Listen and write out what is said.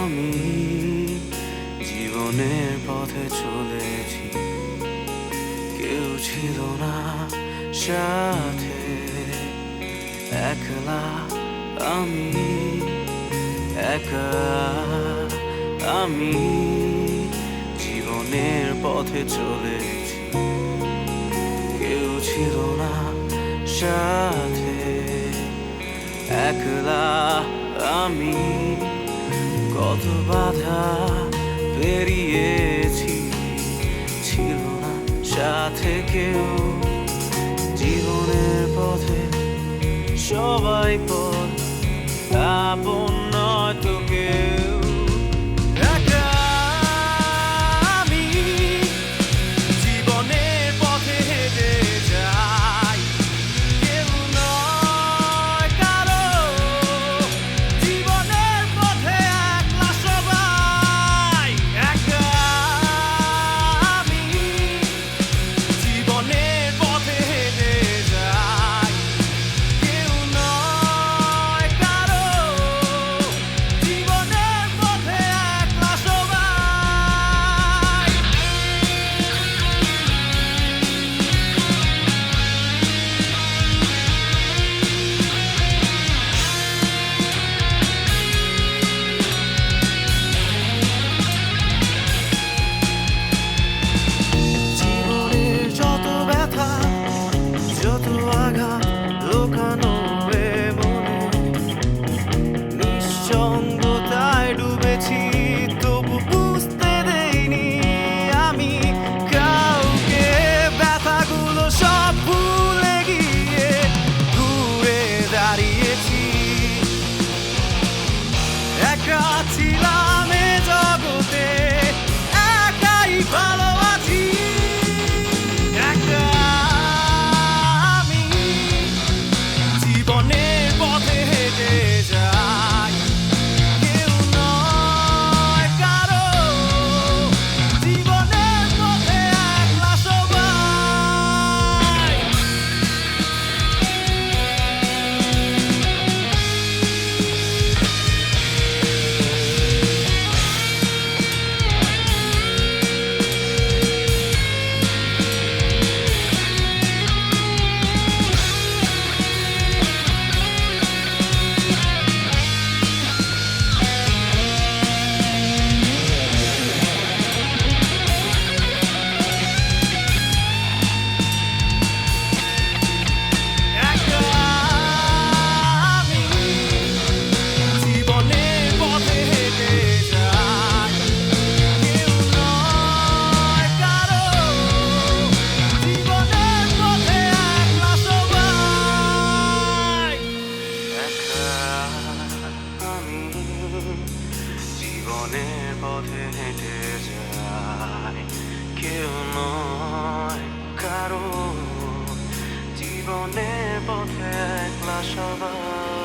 আমি জীবনের পথে চলেছি। কেউ ছিল না সাথে, একলা আমি একা আমি জীবনের পথে চলেছি। কেউ ছিল না সাথে, একলা আমি কত বাধা পেরিয়েছি। ছিল না সাথে কেউ। জীবনের পথে সবাই পথ আপন নয় তো কেউ। জীবনের পথে হেঁটে যায়। কেউ নয় কারও জীবনের পথে একলা সবাই।